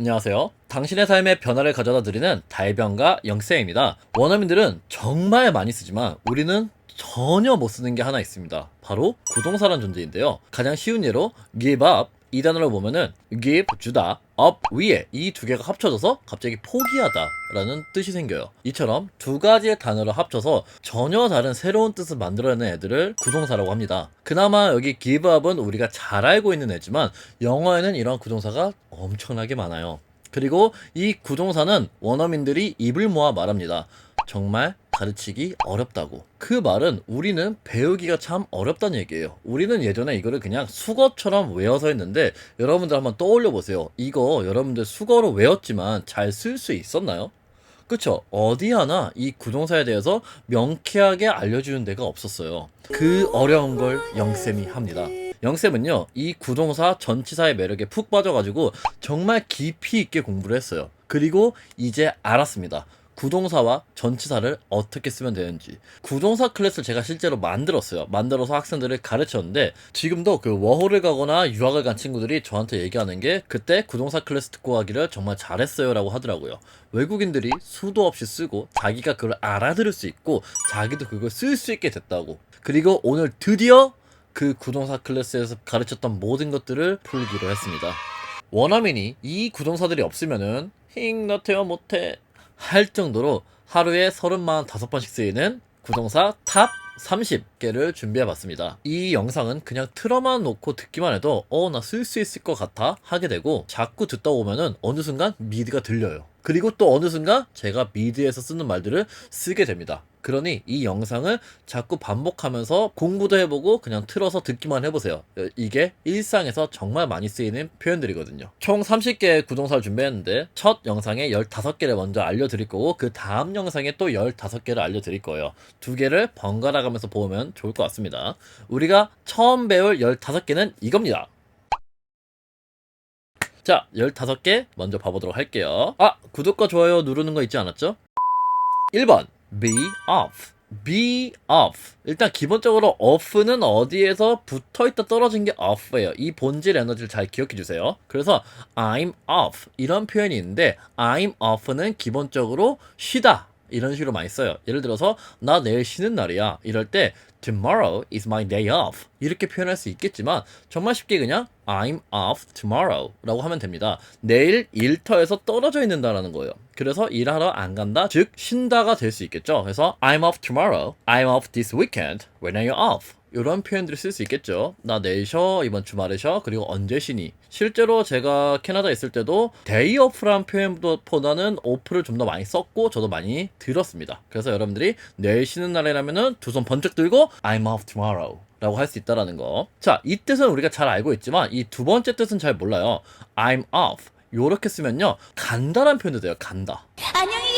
안녕하세요. 당신의 삶에 변화를 가져다 드리는 달변가 영쌤입니다. 원어민들은 정말 많이 쓰지만 우리는 전혀 못 쓰는 게 하나 있습니다. 바로 구동사란 존재인데요. 가장 쉬운 예로 give up 이 단어를 보면은 give 주다 up 위에 이 두 개가 합쳐져서 갑자기 포기하다 라는 뜻이 생겨요. 이처럼 두 가지의 단어를 합쳐서 전혀 다른 새로운 뜻을 만들어내는 애들을 구동사라고 합니다. 그나마 여기 give up은 우리가 잘 알고 있는 애지만 영어에는 이런 구동사가 엄청나게 많아요. 그리고 이 구동사는 원어민들이 입을 모아 말합니다. 정말 가르치기 어렵다고. 그 말은 우리는 배우기가 참 어렵다는 얘기예요. 우리는 예전에 이거를 그냥 수거처럼 외워서 했는데 여러분들 한번 떠올려 보세요. 이거 여러분들 수거로 외웠지만 잘 쓸 수 있었나요? 그쵸? 어디 하나 이 구동사에 대해서 명쾌하게 알려주는 데가 없었어요. 그 어려운 걸 영쌤이 합니다. 영쌤은요, 이 구동사 전치사의 매력에 푹 빠져가지고 정말 깊이 있게 공부를 했어요. 그리고 이제 알았습니다. 구동사와 전치사를 어떻게 쓰면 되는지. 구동사 클래스를 제가 실제로 만들었어요. 만들어서 학생들을 가르쳤는데, 지금도 그 워홀을 가거나 유학을 간 친구들이 저한테 얘기하는 게, 그때 구동사 클래스 듣고 가기를 정말 잘했어요 라고 하더라고요. 외국인들이 수도 없이 쓰고, 자기가 그걸 알아들을 수 있고, 자기도 그걸 쓸 수 있게 됐다고. 그리고 오늘 드디어 그 구동사 클래스에서 가르쳤던 모든 것들을 풀기로 했습니다. 원어민이 이 구동사들이 없으면은 힝 너태어 못해 할 정도로 하루에 35번씩 쓰이는 구동사 탑 30개를 준비해 봤습니다. 이 영상은 그냥 틀어만 놓고 듣기만 해도 어 나 쓸 수 있을 것 같아 하게 되고 자꾸 듣다 보면은 어느 순간 미드가 들려요. 그리고 또 어느 순간 제가 미드에서 쓰는 말들을 쓰게 됩니다. 그러니 이 영상을 자꾸 반복하면서 공부도 해보고 그냥 틀어서 듣기만 해보세요. 이게 일상에서 정말 많이 쓰이는 표현들이거든요. 총 30개의 구동사를 준비했는데 첫 영상에 15개를 먼저 알려드릴 거고 그 다음 영상에 또 15개를 알려드릴 거예요. 두 개를 번갈아 가면서 보면 좋을 것 같습니다. 우리가 처음 배울 15개는 이겁니다. 자, 15개 먼저 봐보도록 할게요. 아, 구독과 좋아요 누르는 거 잊지 않았죠? 1번, be off. be off. 일단 기본적으로 off는 어디에서 붙어 있다 떨어진 게 off예요. 이 본질 에너지를 잘 기억해 주세요. 그래서 I'm off 이런 표현이 있는데 I'm off는 기본적으로 쉬다 이런 식으로 많이 써요. 예를 들어서 나 내일 쉬는 날이야. 이럴 때 tomorrow is my day off 이렇게 표현할 수 있겠지만 정말 쉽게 그냥 I'm off tomorrow 라고 하면 됩니다. 내일 일터에서 떨어져 있는다라는 거예요. 그래서 일하러 안 간다, 즉 쉰다가 될 수 있겠죠. 그래서 I'm off tomorrow, I'm off this weekend, when are you off? 이런 표현들을 쓸 수 있겠죠. 나 내일 쉬어, 이번 주말에 쉬어, 그리고 언제 쉬니? 실제로 제가 캐나다에 있을 때도 day off란 표현보다는 off를 좀 더 많이 썼고 저도 많이 들었습니다. 그래서 여러분들이 내일 쉬는 날이라면은 두 손 번쩍 들고 I'm off tomorrow. 라고 할 수 있다라는 거. 자, 이 뜻은 우리가 잘 알고 있지만 이 두 번째 뜻은 잘 몰라요. I'm off. 요렇게 쓰면요. 간다란 표현도 돼요. 간다. 안녕히.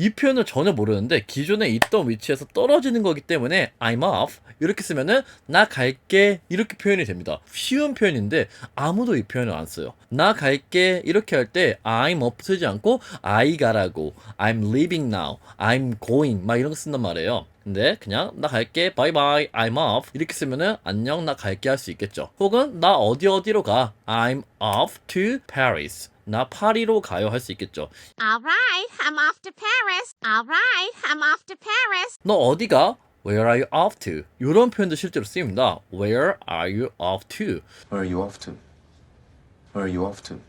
이 표현을 전혀 모르는데 기존에 있던 위치에서 떨어지는 거기 때문에 I'm off 이렇게 쓰면은 나 갈게 이렇게 표현이 됩니다. 쉬운 표현인데 아무도 이 표현을 안 써요. 나 갈게 이렇게 할 때 I'm off 쓰지 않고 I 가라고 I'm leaving now I'm going 막 이런 거 쓴단 말이에요. 근데 그냥 나 갈게 bye bye I'm off 이렇게 쓰면은 안녕 나 갈게 할 수 있겠죠. 혹은 나 어디 어디로 가 I'm off to Paris 나 파리로 가요 할 수 있겠죠. Alright, I'm off to Paris. Alright, I'm off to Paris. 너 어디가? Where are you off to? 이런 표현도 실제로 쓰입니다. Where are you off to? Where are you off to? Where are you off to?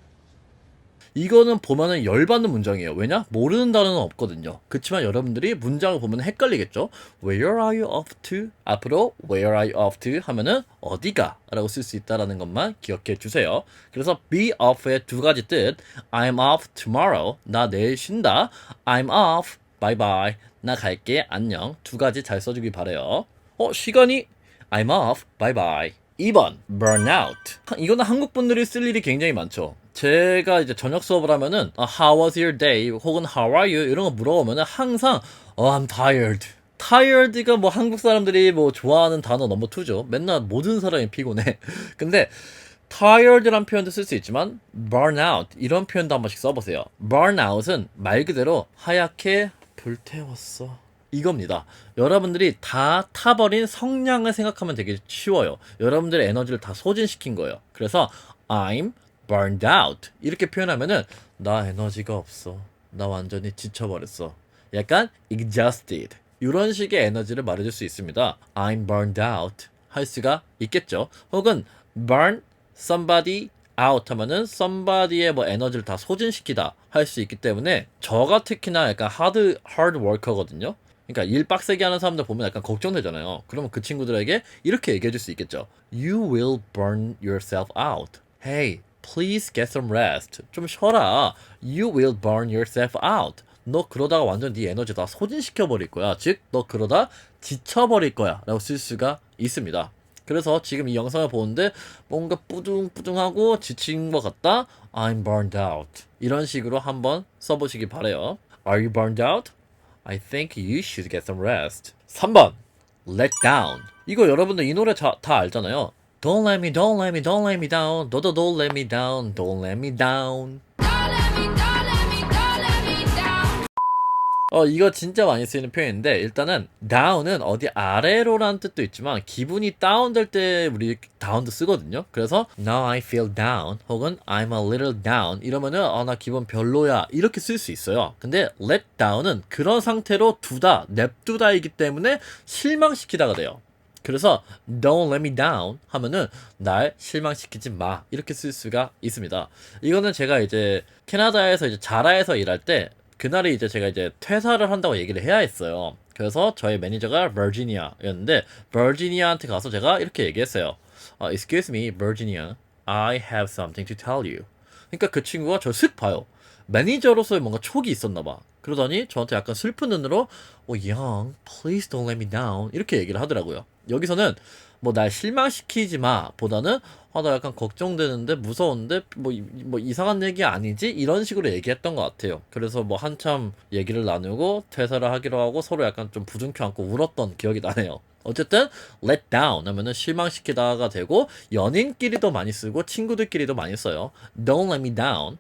이거는 보면은 열받는 문장이에요. 왜냐? 모르는 단어는 없거든요. 그렇지만 여러분들이 문장을 보면 헷갈리겠죠? Where are you off to? 앞으로 Where are you off to? 하면은 어디가? 라고 쓸 수 있다라는 것만 기억해 주세요. 그래서 be off의 두 가지 뜻. I'm off tomorrow. 나 내일 쉰다. I'm off. Bye bye. 나 갈게. 안녕. 두 가지 잘 써주길 바래요. 어, 시간이 I'm off. Bye bye. 2번 burnout. 하- 이거는 한국 분들이 쓸 일이 굉장히 많죠. 제가 이제 저녁 수업을 하면은 아, How was your day? 혹은 How are you? 이런 거 물어보면은 항상 oh, I'm tired. tired가 뭐 한국 사람들이 뭐 좋아하는 단어 넘버 2죠. 맨날 모든 사람이 피곤해. 근데 tired란 표현도 쓸 수 있지만 burnout 이런 표현도 한 번씩 써보세요. burnout은 말 그대로 하얗게 불태웠어. 이겁니다. 여러분들이 다 타버린 성냥을 생각하면 되게 쉬워요. 여러분들의 에너지를 다 소진시킨 거예요. 그래서 I'm burned out 이렇게 표현하면은 나 에너지가 없어. 나 완전히 지쳐버렸어. 약간 exhausted 이런 식의 에너지를 말해줄 수 있습니다. I'm burned out 할 수가 있겠죠. 혹은 burn somebody out 하면은 somebody의 뭐 에너지를 다 소진시키다 할 수 있기 때문에 저가 특히나 약간 hard hard worker거든요. 그러니까 일 빡세게 하는 사람들 보면 약간 걱정되잖아요. 그러면 그 친구들에게 이렇게 얘기해 줄 수 있겠죠. You will burn yourself out. Hey, please get some rest. 좀 쉬어라. You will burn yourself out. 너 그러다가 완전 네 에너지 다 소진시켜 버릴 거야. 즉, 너 그러다 지쳐 버릴 거야. 라고 쓸 수가 있습니다. 그래서 지금 이 영상을 보는데 뭔가 뿌둥뿌둥하고 지친 것 같다. I'm burned out. 이런 식으로 한번 써보시기 바래요. Are you burned out? I think you should get some rest. 3번 Let down 이거 여러분들 이 노래 자, 다 알잖아요 Don't let me, don't let me, don't let me down 너도 don't let me down, don't let me down 어 이거 진짜 많이 쓰이는 표현인데 일단은 down은 어디 아래로라는 뜻도 있지만 기분이 다운될 때 우리 다운도 쓰거든요. 그래서 now I feel down 혹은 I'm a little down 이러면은 어 나 기분 별로야 이렇게 쓸 수 있어요. 근데 let down은 그런 상태로 두다 냅두다이기 때문에 실망시키다가 돼요. 그래서 don't let me down 하면은 날 실망시키지 마 이렇게 쓸 수가 있습니다. 이거는 제가 이제 캐나다에서 이제 자라에서 일할 때 그날이 이제 제가 이제 퇴사를 한다고 얘기를 해야 했어요. 그래서 저희 매니저가 버지니아였는데 버지니아한테 가서 제가 이렇게 얘기했어요. 어, Excuse me, Virginia. I have something to tell you. 그러니까 그 친구가 저를 슥 봐요. 매니저로서의 뭔가 촉이 있었나 봐. 그러더니 저한테 약간 슬픈 눈으로 어, young, please don't let me down 이렇게 얘기를 하더라고요. 여기서는 뭐 날 실망시키지 마 보다는 아 나 약간 걱정되는데 무서운데 뭐, 이- 뭐 이상한 얘기 아니지 이런 식으로 얘기했던 것 같아요. 그래서 뭐 한참 얘기를 나누고 퇴사를 하기로 하고 서로 약간 좀 부둥켜 안고 울었던 기억이 나네요. 어쨌든 let down 하면은 실망시키다가 되고 연인끼리도 많이 쓰고 친구들끼리도 많이 써요. Don't let me down.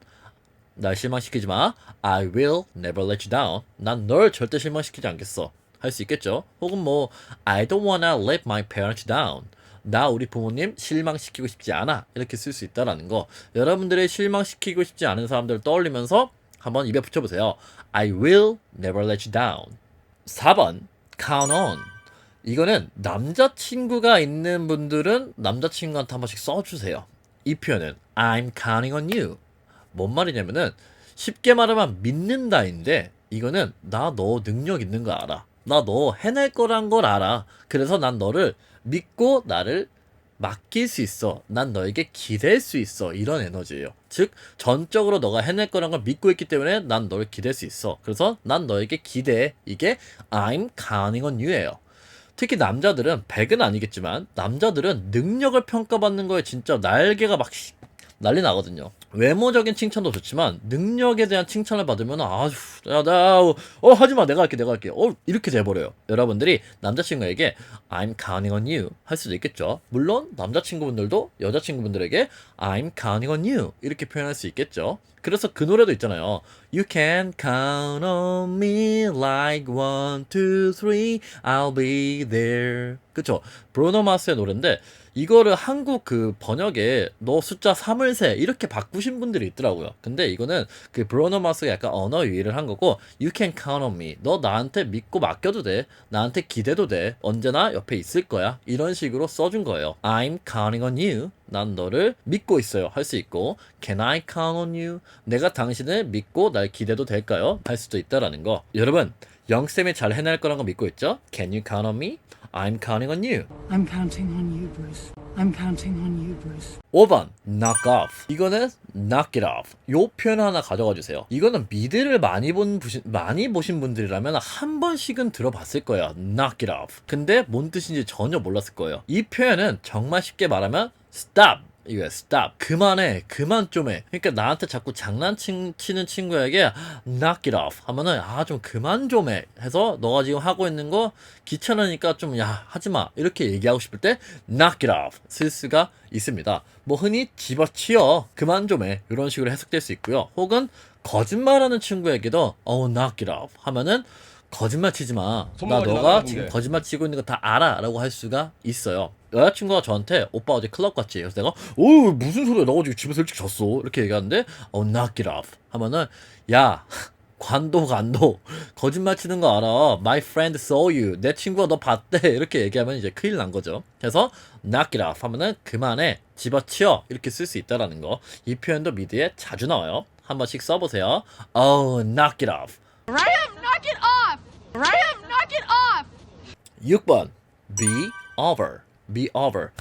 날 실망시키지 마. I will never let you down. 난 널 절대 실망시키지 않겠어. 할 수 있겠죠? 혹은 뭐 I don't wanna let my parents down. 나 우리 부모님 실망시키고 싶지 않아. 이렇게 쓸 수 있다라는 거. 여러분들의 실망시키고 싶지 않은 사람들을 떠올리면서 한번 입에 붙여보세요. I will never let you down. 4번 count on. 이거는 남자친구가 있는 분들은 남자친구한테 한 번씩 써주세요. 이 표현은 I'm counting on you. 뭔 말이냐면은 쉽게 말하면 믿는다인데 이거는 나 너 능력 있는 거 알아. 나 너 해낼 거란 걸 알아. 그래서 난 너를 믿고 나를 맡길 수 있어. 난 너에게 기댈 수 있어. 이런 에너지예요. 즉 전적으로 너가 해낼 거란 걸 믿고 있기 때문에 난 너를 기댈 수 있어. 그래서 난 너에게 기대해. 이게 I'm counting on you예요. 특히 남자들은 100은 아니겠지만 남자들은 능력을 평가받는 거에 진짜 날개가 막 씨- 난리 나거든요. 외모적인 칭찬도 좋지만 능력에 대한 칭찬을 받으면 아휴 야나 어 하지마 내가 할게 내가 할게 어 이렇게 돼버려요. 여러분들이 남자친구에게 I'm counting on you 할 수도 있겠죠. 물론 남자친구분들도 여자친구분들에게 I'm counting on you 이렇게 표현할 수 있겠죠. 그래서 그 노래도 있잖아요. You can count on me like one, two, three, I'll be there. 그쵸? 브루노 마스의 노래인데 이거를 한국 그 번역에 너 숫자 3을 세 이렇게 바꾸신 분들이 있더라고요. 근데 이거는 그 브루노 마스가 약간 언어 유희를 한 거고 You can count on me. 너 나한테 믿고 맡겨도 돼. 나한테 기대도 돼. 언제나 옆에 있을 거야. 이런 식으로 써준 거예요. I'm counting on you. 난 너를 믿고 있어요. 할 수 있고 Can I count on you? 내가 당신을 믿고 날 기대도 될까요? 할 수도 있다라는 거. 여러분 영쌤이 잘 해낼 거란 거 믿고 있죠? Can you count on me? I'm counting on you. I'm counting on you, Bruce. I'm counting on you, Bruce. 5번 knock off 이거는 knock it off 요 표현 하나 가져가 주세요 이거는 미드를 많이 본 부신, 많이 보신 분들이라면 한 번씩은 들어봤을 거예요 knock it off 근데 뭔 뜻인지 전혀 몰랐을 거예요 이 표현은 정말 쉽게 말하면 stop 이거야. Stop. 그만해. 그만 좀 해. 그러니까 나한테 자꾸 장난치는 친구에게 knock it off 하면은 아 좀 그만 좀 해. 해서 너가 지금 하고 있는 거 귀찮으니까 좀 야 하지마. 이렇게 얘기하고 싶을 때 knock it off. 쓸 수가 있습니다. 뭐 흔히 집어치워. 그만 좀 해. 이런 식으로 해석될 수 있고요. 혹은 거짓말하는 친구에게도 oh knock it off 하면은 거짓말 치지 마. 나 너가 나가는 지금. 거짓말 치고 있는 거 다 알아 라고 할 수가 있어요. 여자친구가 저한테 오빠 어제 클럽 갔지? 그래서 내가 어 무슨 소리야? 나 어제 집에서 일찍 잤어. 이렇게 얘기하는데 어 knock it off. 하면은 야 관도 간도. 거짓말 치는 거 알아. My friend saw you. 내 친구가 너 봤대. 이렇게 얘기하면 이제 큰일 난 거죠. 그래서 knock it off 하면은 그만해. 집어치워. 이렇게 쓸 수 있다라는 거. 이 표현도 미드에 자주 나와요. 한 번씩 써보세요. Oh knock it off. Right? Knock it off! Right? Knock it off! 6번 be over be over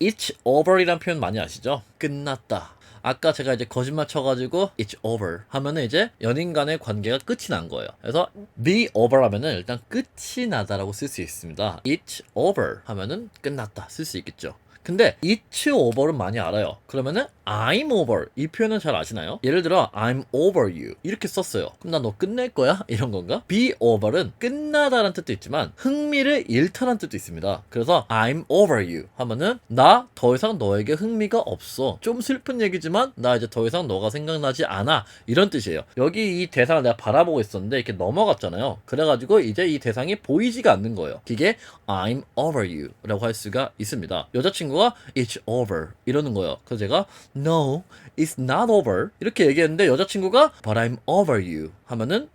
it's over이란 표현 많이 아시죠? 끝났다 아까 제가 이제 거짓말 쳐가지고 it's over 하면은 이제 연인 간의 관계가 끝이 난 거예요 그래서 be over 하면은 일단 끝이 나다라고 쓸 수 있습니다 it's over 하면은 끝났다 쓸 수 있겠죠 근데 it's over은 많이 알아요. 그러면은 I'm over 이 표현은 잘 아시나요? 예를 들어 I'm over you 이렇게 썼어요. 그럼 나 너 끝낼 거야? 이런 건가? be over은 끝나다라는 뜻도 있지만 흥미를 잃다라는 뜻도 있습니다. 그래서 I'm over you 하면은 나 더 이상 너에게 흥미가 없어. 좀 슬픈 얘기지만 나 이제 더 이상 너가 생각나지 않아. 이런 뜻이에요. 여기 이 대상을 내가 바라보고 있었는데 이렇게 넘어갔잖아요. 그래가지고 이제 이 대상이 보이지가 않는 거예요. 이게 I'm over you 라고 할 수가 있습니다. 여자친구가 It's over 이러는 거예요. 그래서 제가 No, it's not over 이렇게 얘기했는데 여자친구가 But I'm over you 하면은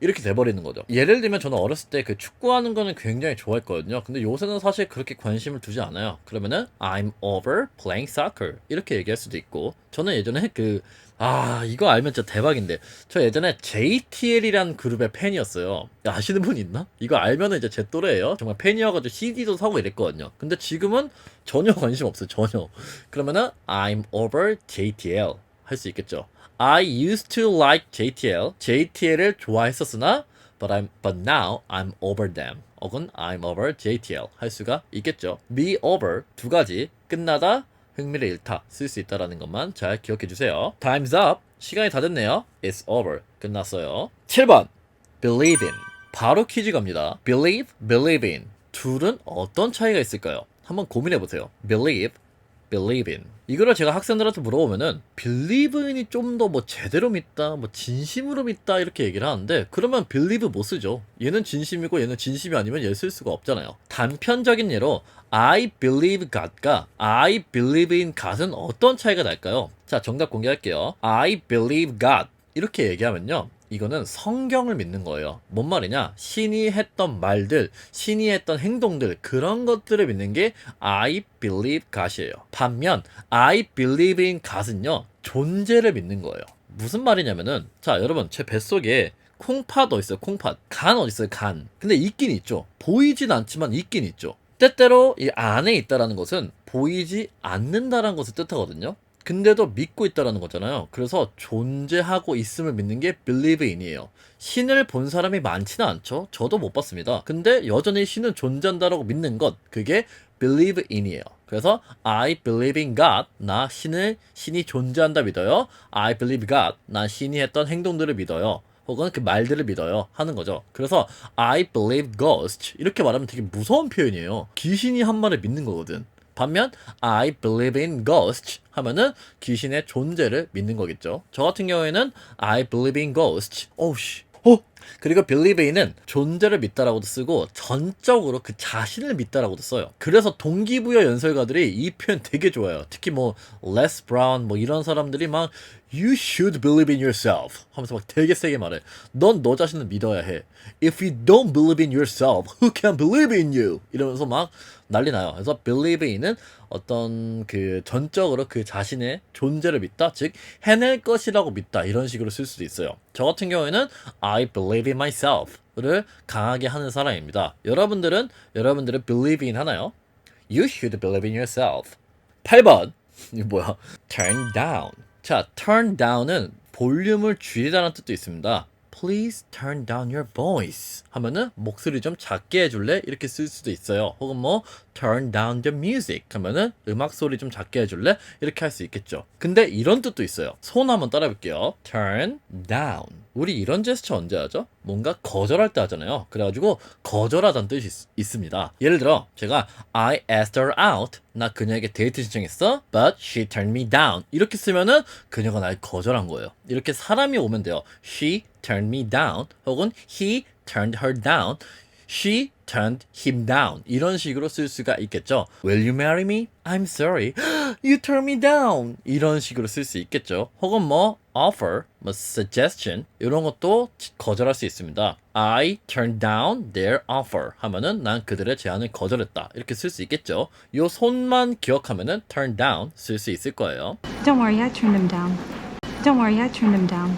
이렇게 돼버리는 거죠. 예를 들면 저는 어렸을 때 그 축구하는 거는 굉장히 좋아했거든요. 근데 요새는 사실 그렇게 관심을 두지 않아요. 그러면은 I'm over playing soccer 이렇게 얘기할 수도 있고 저는 예전에 그 아 이거 알면 진짜 대박인데 저 예전에 JTL이란 그룹의 팬이었어요. 아시는 분 있나? 이거 알면은 이제 제 또래예요. 정말 팬이어가지고 CD도 사고 이랬거든요. 근데 지금은 전혀 관심 없어요. 전혀. 그러면은 I'm over JTL 할 수 있겠죠. I used to like JTL. JTL을 좋아했었으나 but I'm but now I'm over them. 혹은 I'm over JTL 할 수가 있겠죠. be over 두 가지 끝나다 흥미를 잃다 쓸 수 있다라는 것만 잘 기억해 주세요. Time's up. 시간이 다 됐네요. It's over. 끝났어요. 7번. Believe in. 바로 퀴즈 갑니다. Believe, believe in. 둘은 어떤 차이가 있을까요? 한번 고민해 보세요. Believe, believe in. 이거를 제가 학생들한테 물어보면은 believe in이 좀 더 뭐 제대로 믿다, 뭐 진심으로 믿다 이렇게 얘기를 하는데 그러면 believe 못 쓰죠. 얘는 진심이고 얘는 진심이 아니면 얘 쓸 수가 없잖아요. 단편적인 예로 I believe God과 I believe in God은 어떤 차이가 날까요? 자, 정답 공개할게요. I believe God 이렇게 얘기하면요. 이거는 성경을 믿는 거예요. 뭔 말이냐? 신이 했던 말들, 신이 했던 행동들, 그런 것들을 믿는 게 I believe God이에요. 반면 I believe in God은요, 존재를 믿는 거예요. 무슨 말이냐면은, 자, 여러분, 제 뱃속에 콩팥 어디 있어요? 콩팥. 간 어디 있어요? 간. 근데 있긴 있죠. 보이진 않지만 있긴 있죠. 때때로 이 안에 있다라는 것은 보이지 않는다라는 것을 뜻하거든요. 근데도 믿고 있다라는 거잖아요. 그래서 존재하고 있음을 믿는 게 believe in이에요. 신을 본 사람이 많지는 않죠. 저도 못 봤습니다. 근데 여전히 신은 존재한다라고 믿는 것, 그게 believe in이에요. 그래서 I believe in God, 나 신을 신이 존재한다 믿어요. I believe God, 나 신이 했던 행동들을 믿어요. 혹은 그 말들을 믿어요 하는 거죠. 그래서 I believe ghost 이렇게 말하면 되게 무서운 표현이에요. 귀신이 한 말을 믿는 거거든. 반면 I believe in ghosts 하면은 귀신의 존재를 믿는 거겠죠. 저 같은 경우에는 I believe in ghosts. 오우씨. 어? 그리고 in은 존재를 믿다라고도 쓰고 전적으로 그 자신을 믿다라고도 써요. 그래서 동기부여 연설가들이 이 표현 되게 좋아요. 특히 뭐 Les Brown 뭐 이런 사람들이 막 You should believe in yourself 하면서 막 되게 세게 말해. 넌 너 자신을 믿어야 해. If you don't believe in yourself, who can believe in you? 이러면서 막 난리 나요. 그래서 believe in은 어떤 그 전적으로 그 자신의 존재를 믿다, 즉 해낼 것이라고 믿다 이런 식으로 쓸 수도 있어요. 저 같은 경우에는 I believe in myself를 강하게 하는 사람입니다. 여러분들은 여러분들은 believe in 하나요? You should believe in yourself. 8번. 이거 뭐야? turn down. 자, turn down은 볼륨을 줄이다는 뜻도 있습니다. Please turn down your voice 하면은 목소리 좀 작게 해줄래? 이렇게 쓸 수도 있어요. 혹은 뭐 turn down the music 하면은 음악 소리 좀 작게 해줄래? 이렇게 할 수 있겠죠. 근데 이런 뜻도 있어요. 손 한번 따라해볼게요. turn down. 우리 이런 제스처 언제 하죠? 뭔가 거절할 때 하잖아요. 그래가지고 거절하다는 뜻이 있, 있습니다. 예를 들어 제가 I asked her out. 나 그녀에게 데이트 신청했어. But she turned me down. 이렇게 쓰면은 그녀가 날 거절한 거예요. 이렇게 사람이 오면 돼요. She turned me down. 혹은 he turned her down. She turned him down. 이런 식으로 쓸 수가 있겠죠. Will you marry me? I'm sorry. You turned me down. 이런 식으로 쓸 수 있겠죠. 혹은 뭐 offer, 뭐 suggestion 이런 것도 거절할 수 있습니다. I turned down their offer 하면은 난 그들의 제안을 거절했다. 이렇게 쓸 수 있겠죠. 요 손만 기억하면은 turn down 쓸 수 있을 거예요. Don't worry, I turned him down. Don't worry, I turned him down.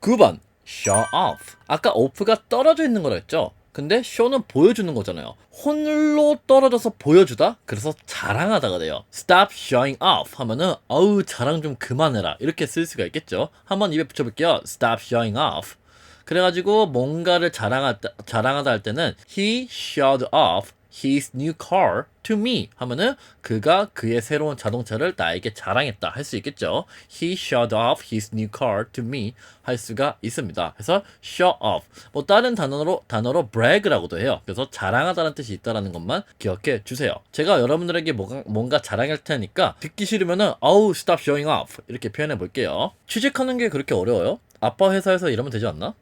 9번 show off 아까 off가 떨어져 있는 거라 했죠 근데 show는 보여주는 거잖아요. 홀로 떨어져서 보여주다? 그래서 자랑하다가 돼요. Stop showing off 하면은 어우 자랑 좀 그만해라. 이렇게 쓸 수가 있겠죠? 한번 입에 붙여볼게요. Stop showing off. 그래가지고 뭔가를 자랑하, 자랑하다 할 때는 he showed off his new car to me 하면은 그가 그의 새로운 자동차를 나에게 자랑했다 할 수 있겠죠. He showed off his new car to me 할 수가 있습니다. 그래서 show off 뭐 다른 단어로 단어로 brag라고도 해요. 그래서 자랑하다는 뜻이 있다라는 것만 기억해 주세요. 제가 여러분들에게 뭔가, 뭔가 자랑할 테니까 듣기 싫으면은 어우 stop showing off 이렇게 표현해 볼게요. 취직하는 게 그렇게 어려워요? 아빠 회사에서 이러면 되지 않나?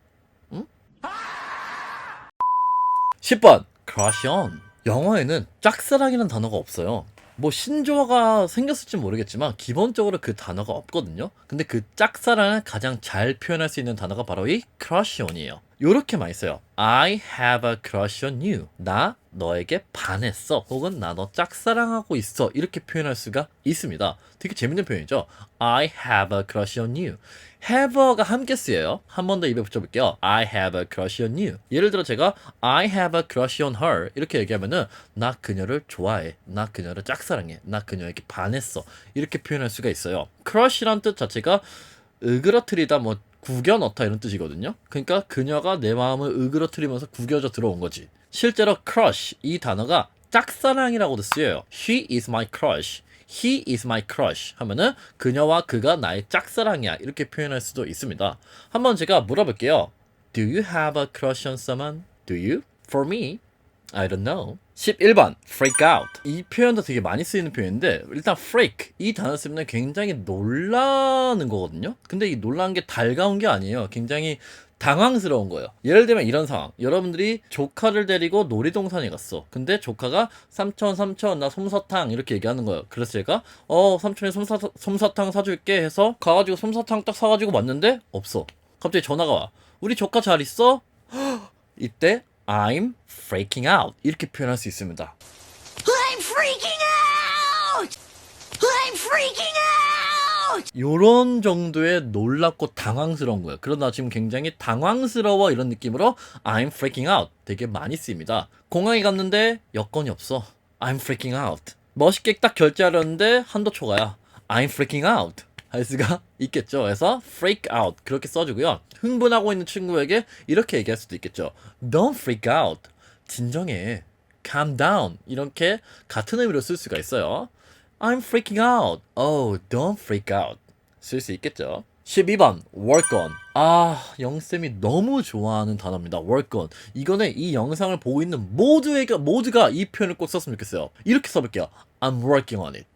10번 crush on 영어에는 짝사랑이라는 단어가 없어요. 뭐 신조어가 생겼을지 모르겠지만 기본적으로 그 단어가 없거든요. 근데 그 짝사랑을 가장 잘 표현할 수 있는 단어가 바로 이 crush on이에요. 요렇게 많이 써요. I have a crush on you. 나 너에게 반했어. 혹은 나 너 짝사랑하고 있어. 이렇게 표현할 수가 있습니다. 되게 재밌는 표현이죠. I have a crush on you. have가 함께 쓰여요. 한 번 더 입에 붙여볼게요. I have a crush on you. 예를 들어 제가 I have a crush on her. 이렇게 얘기하면은 나 그녀를 좋아해. 나 그녀를 짝사랑해. 나 그녀에게 반했어. 이렇게 표현할 수가 있어요. crush란 뜻 자체가 으그러뜨리다 뭐 구겨 넣다 이런 뜻이거든요. 그러니까 그녀가 내 마음을 으그러뜨리면서 구겨져 들어온 거지. 실제로 crush 이 단어가 짝사랑이라고도 쓰여요. She is my crush. He is my crush 하면은 그녀와 그가 나의 짝사랑이야 이렇게 표현할 수도 있습니다. 한번 제가 물어볼게요. Do you have a crush on someone? Do you? For me, I don't know. 11번 freak out. 이 표현도 되게 많이 쓰이는 표현인데 일단 freak 이 단어 쓰면 굉장히 놀라는 거거든요. 근데 이 놀라는 게 달가운 게 아니에요. 굉장히 당황스러운 거예요. 예를 들면 이런 상황. 여러분들이 조카를 데리고 놀이동산에 갔어. 근데 조카가 삼촌 삼촌 나 솜사탕 이렇게 얘기하는 거예요. 그래서 제가 어 삼촌이 솜사, 솜사탕 사줄게 해서 가가지고 솜사탕 딱 사가지고 왔는데 없어. 갑자기 전화가 와 우리 조카 잘 있어? 이때 I'm freaking out 이렇게 표현할 수 있습니다. I'm freaking out! I'm freaking out! 요런 정도의 놀랍고 당황스러운 거예요. 그러나 지금 굉장히 당황스러워 이런 느낌으로 I'm freaking out 되게 많이 쓰입니다. 공항에 갔는데 여권이 없어. I'm freaking out. 멋있게 딱 결제하려는데 한도 초과야. I'm freaking out. 할 수가 있겠죠. 그래서 freak out 그렇게 써주고요. 흥분하고 있는 친구에게 이렇게 얘기할 수도 있겠죠. Don't freak out. 진정해. Calm down. 이렇게 같은 의미로 쓸 수가 있어요. I'm freaking out. Oh, don't freak out. 쓸 수 있겠죠. 12번 work on. 아, 영쌤이 너무 좋아하는 단어입니다. work on. 이거는 이 영상을 보고 있는 모두에게 모두가 이 표현을 꼭 썼으면 좋겠어요. 이렇게 써볼게요. I'm working on it.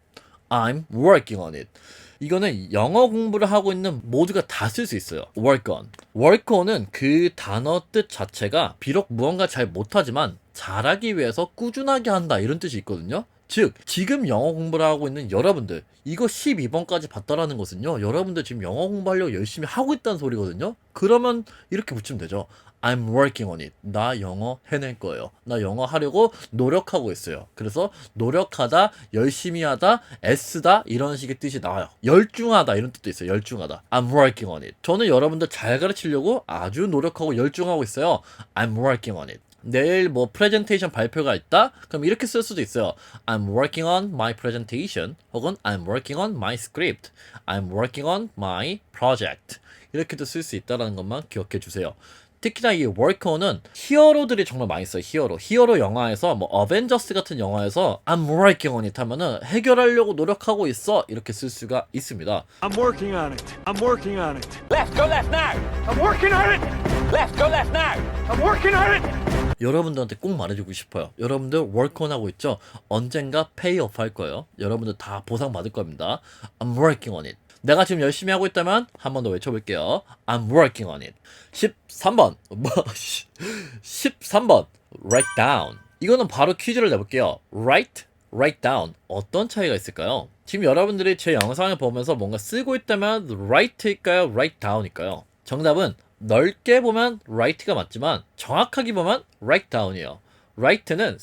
I'm working on it. 이거는 영어 공부를 하고 있는 모두가 다 쓸 수 있어요. work on. work on은 그 단어 뜻 자체가 비록 무언가 잘 못하지만 잘하기 위해서 꾸준하게 한다 이런 뜻이 있거든요. 즉 지금 영어 공부를 하고 있는 여러분들 이거 12번까지 봤다라는 것은요 여러분들 지금 영어 공부하려고 열심히 하고 있다는 소리거든요 그러면 이렇게 붙이면 되죠 I'm working on it 나 영어 해낼 거예요 나 영어 하려고 노력하고 있어요 그래서 노력하다 열심히 하다 애쓰다 이런 식의 뜻이 나와요 열중하다 이런 뜻도 있어요 열중하다 I'm working on it 저는 여러분들 잘 가르치려고 아주 노력하고 열중하고 있어요 I'm working on it 내일 뭐 프레젠테이션 발표가 있다? 그럼 이렇게 쓸 수도 있어요. I'm working on my presentation 혹은 I'm working on my script. I'm working on my project. 이렇게도 쓸 수 있다는 것만 기억해 주세요. 특히나 이 on은 히어로들이 정말 많이 써요. 히어로. 히어로 영화에서 뭐 어벤져스 같은 영화에서 I'm working on it 하면은 해결하려고 노력하고 있어. 이렇게 쓸 수가 있습니다. I'm working on it. I'm working on it. Left, go left now. I'm working on it. Left, go left now. I'm working on it. 여러분들한테 꼭 말해주고 싶어요. 여러분들 월크온 하고 있죠? 언젠가 페이오프 할 거예요. 여러분들 다 보상 받을 겁니다. I'm working on it. 내가 지금 열심히 하고 있다면 한 번 더 외쳐볼게요. I'm working on it. 13번. 뭐, 13번. Write down. 이거는 바로 퀴즈를 내볼게요. Write, write down. 어떤 차이가 있을까요? 지금 여러분들이 제 영상을 보면서 뭔가 쓰고 있다면 write일까요? write down일까요? 정답은 넓게 보면 write가 맞지만 정확하게 보면 write down이에요. write는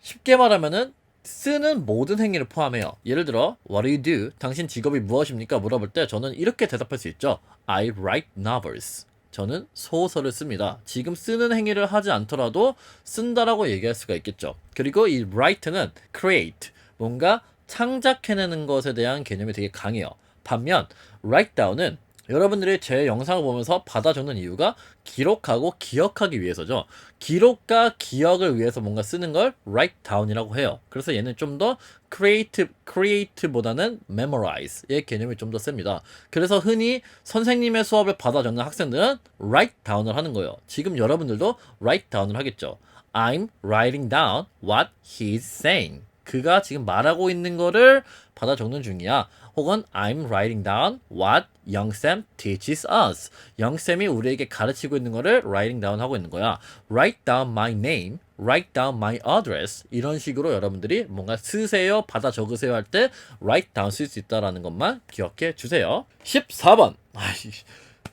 쉽게 말하면은 쓰는 모든 행위를 포함해요. 예를 들어 What do you do? 당신 직업이 무엇입니까? 물어볼 때 저는 이렇게 대답할 수 있죠. I write novels. 저는 소설을 씁니다. 지금 쓰는 행위를 하지 않더라도 쓴다라고 얘기할 수가 있겠죠. 그리고 이 write는 create, 뭔가 창작해내는 것에 대한 개념이 되게 강해요. 반면 write down은 여러분들이 제 영상을 보면서 받아 적는 이유가 기록하고 기억하기 위해서죠. 기록과 기억을 위해서 뭔가 쓰는 걸 write down이라고 해요. 그래서 얘는 좀 더 create, create보다는 memorize의 개념이 좀 더 셉니다. 그래서 흔히 선생님의 수업을 받아 적는 학생들은 write down을 하는 거예요. 지금 여러분들도 write down을 하겠죠. I'm writing down what he's saying. 그가 지금 말하고 있는 거를 받아 적는 중이야. 혹은 I'm writing down what 영쌤 teaches us. 영쌤이 우리에게 가르치고 있는 거를 writing down 하고 있는 거야. Write down my name, write down my address. 이런 식으로 여러분들이 뭔가 쓰세요, 받아 적으세요 할 때 write down 쓸 수 있다라는 것만 기억해 주세요. 14번.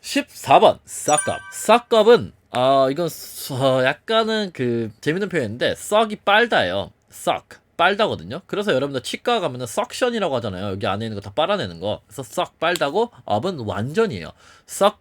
14번. suck up. suck up은 아 이건 어, 약간은 그 재밌는 표현인데 썩이 빨다예요. suck. 빨다거든요. 그래서 여러분들 치과 가면은 석션이라고 하잖아요. 여기 안에 있는 거 다 빨아내는 거. 그래서 썩 빨다고 업은 완전이에요.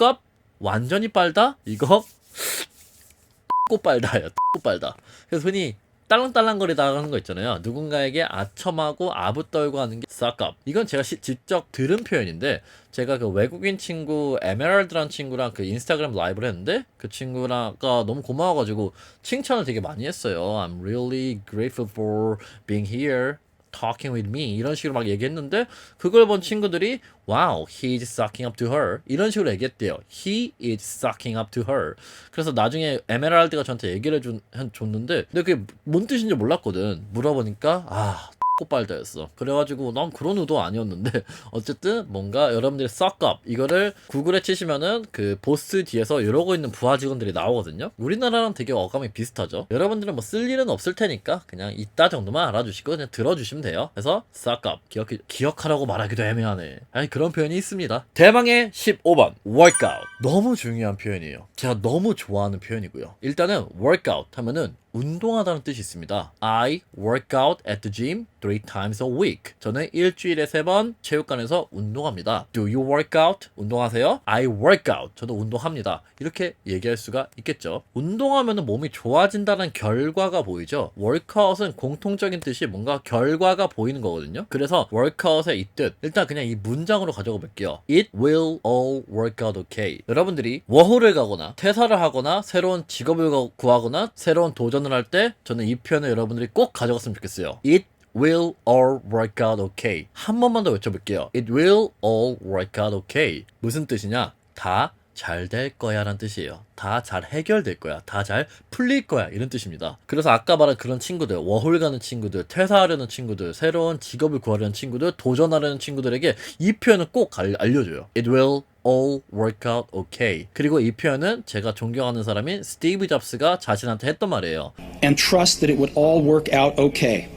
up 완전히 빨다 이거 꼬 빨다예요. 꼬 빨다. 그래서 흔히 딸랑딸랑거리다 하는 거 있잖아요. 누군가에게 아첨하고 아부 떨고 하는 게 up. 이건 제가 시- 직접 들은 표현인데 제가 그 외국인 친구 에메랄드라는 친구랑 그 인스타그램 라이브를 했는데 그 친구가 너무 고마워가지고 칭찬을 되게 많이 했어요. I'm really grateful for being here. Talking with me 이런 식으로 막 얘기했는데 그걸 본 친구들이 wow he is sucking up to her. 이런 식으로 얘기했대요. He is sucking up to her. 그래서 나중에 에메랄드가 저한테 얘기를 준, 한- 줬는데 근데 그게 뭔 뜻인지 몰랐거든. 물어보니까 아 꽃발다였어. 그래가지고 난 그런 의도 아니었는데 어쨌든 뭔가 여러분들이 up. 이거를 구글에 치시면은 그 보스 뒤에서 이러고 있는 부하 직원들이 나오거든요. 우리나라랑 되게 어감이 비슷하죠. 여러분들은 뭐 쓸 일은 없을 테니까 그냥 이따 정도만 알아주시고 그냥 들어주시면 돼요. 그래서 up. 기억, 기억하라고 말하기도 애매하네. 아니 그런 표현이 있습니다. 대망의 15번 workout. 너무 중요한 표현이에요. 제가 너무 좋아하는 표현이고요. 일단은 workout 하면은 운동하다는 뜻이 있습니다. I work out at the gym three times a week. 저는 일주일에 세 번 체육관에서 운동합니다. Do you work out? 운동하세요? I work out. 저도 운동합니다. 이렇게 얘기할 수가 있겠죠. 운동하면 몸이 좋아진다는 결과가 보이죠. workout은 공통적인 뜻이 뭔가 결과가 보이는 거거든요. 그래서 workout의 이 뜻. 일단 그냥 이 문장으로 가져가 볼게요. It will all work out okay. 여러분들이 워홀을 가거나 퇴사를 하거나 새로운 직업을 가- 구하거나 새로운 도전 을 할 때 저는 이 표현을 여러분들이 꼭 가져갔으면 좋겠어요. It will all work out okay. 한 번만 더 외쳐볼게요. It will all work out okay. 무슨 뜻이냐? 다 잘 될 거야 라는 뜻이에요. 다 잘 해결될 거야. 다 잘 풀릴 거야. 이런 뜻입니다. 그래서 아까 말한 그런 친구들, 워홀 가는 친구들, 퇴사하려는 친구들, 새로운 직업을 구하려는 친구들, 도전하려는 친구들에게 이 표현을 꼭 알, 알려줘요. It will all work out okay. 그리고 이 표현은 제가 존경하는 사람인 스티브 잡스가 자신한테 했던 말이에요. and trust that it would all work out okay.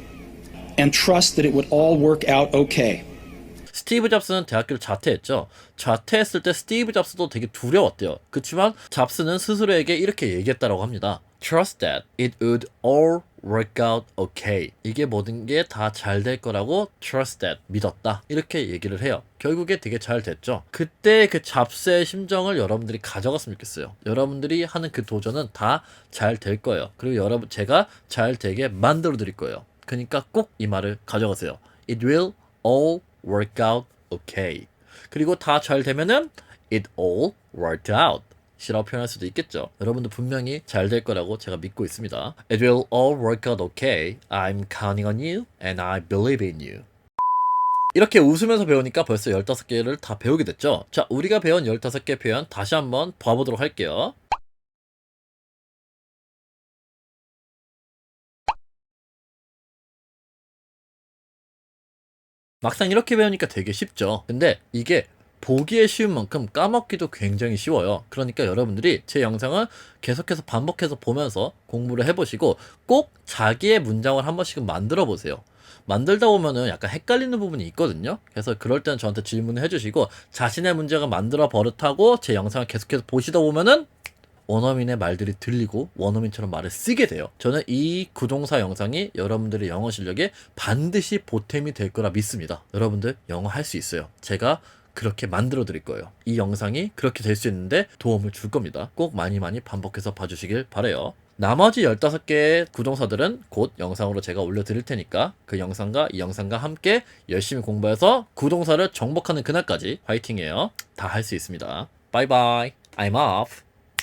And trust that it would all work out okay. 스티브 잡스는 대학교를 자퇴했죠. 자퇴했을 때 스티브 잡스도 되게 두려웠대요. 그렇지만 잡스는 스스로에게 이렇게 얘기했다라고 합니다. Trust that it would all work out okay. 이게 모든 게 다 잘 될 거라고 trust that 믿었다. 이렇게 얘기를 해요. 결국에 되게 잘 됐죠. 그때 그 잡스의 심정을 여러분들이 가져갔으면 좋겠어요. 여러분들이 하는 그 도전은 다 잘 될 거예요. 그리고 여러분 제가 잘 되게 만들어 드릴 거예요. 그러니까 꼭 이 말을 가져가세요. It will all work out okay. 그리고 다 잘 되면은 it all worked out. 시라고 표현할 수도 있겠죠. 여러분도 분명히 잘 될 거라고 제가 믿고 있습니다. It will all work out okay. I'm counting on you and I believe in you. 이렇게 웃으면서 배우니까 벌써 15개를 다 배우게 됐죠. 자, 우리가 배운 15개 표현 다시 한번 봐보도록 할게요. 막상 이렇게 배우니까 되게 쉽죠. 근데 이게 보기에 쉬운 만큼 까먹기도 굉장히 쉬워요. 그러니까 여러분들이 제 영상을 계속해서 반복해서 보면서 공부를 해보시고 꼭 자기의 문장을 한 번씩은 만들어 보세요. 만들다 보면은 약간 헷갈리는 부분이 있거든요. 그래서 그럴 때는 저한테 질문을 해주시고 자신의 문장을 만들어 버릇하고 제 영상을 계속해서 보시다 보면은 원어민의 말들이 들리고 원어민처럼 말을 쓰게 돼요. 저는 이 구동사 영상이 여러분들의 영어 실력에 반드시 보탬이 될 거라 믿습니다. 여러분들 영어 할 수 있어요. 제가 그렇게 만들어 드릴 거예요. 이 영상이 그렇게 될 수 있는데 도움을 줄 겁니다. 꼭 많이 많이 반복해서 봐주시길 바래요. 나머지 15개의 구동사들은 곧 영상으로 제가 올려드릴 테니까 그 영상과 이 영상과 함께 열심히 공부해서 구동사를 정복하는 그날까지 화이팅해요. 다 할 수 있습니다. 바이바이. I'm off.